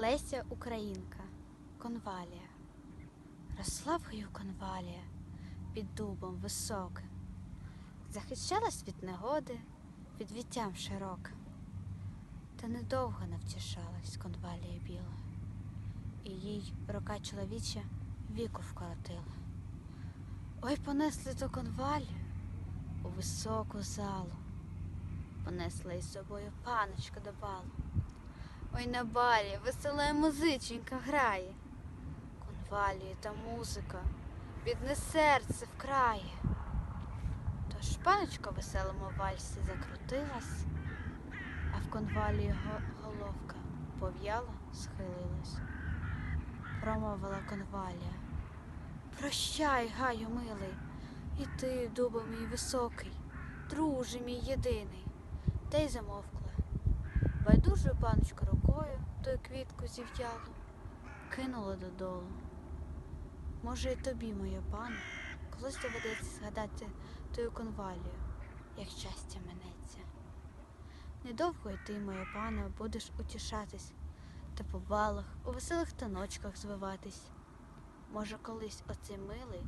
Леся Українка, конвалія. Росла в гаю конвалія під дубом високим, захищалась від негоди, від віттям широким. Та недовго навтішалась конвалія біла, і їй рука чоловіча віку вкоротила. Ой, понесли ту конвалію у високу залу, понесла із собою паночка до балу. Ой, на балі весела музиченька грає, конвалії та музика бідне серце вкрає. Тож паночка веселому вальсі закрутилась, а в конвалії головка пов'яла, схилилась. Промовила конвалія. Прощай, гаю, милий, і ти, дубо мій високий, друже мій єдиний, та й замовкла. Байдужою паночка рукою ту квітку зів'ялу, кинула додолу. Може, і тобі, моя пане, колись доведеться згадати тою конвалію, як щастя минеться. Недовго й ти, моя пане, будеш утішатись та по балах, у веселих таночках звиватись. Може, колись оцей милий,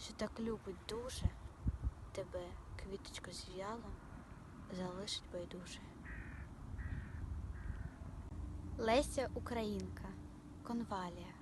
що так любить дуже, тебе, квіточко зв'яло, залишить байдуже. Леся Українка, конвалія.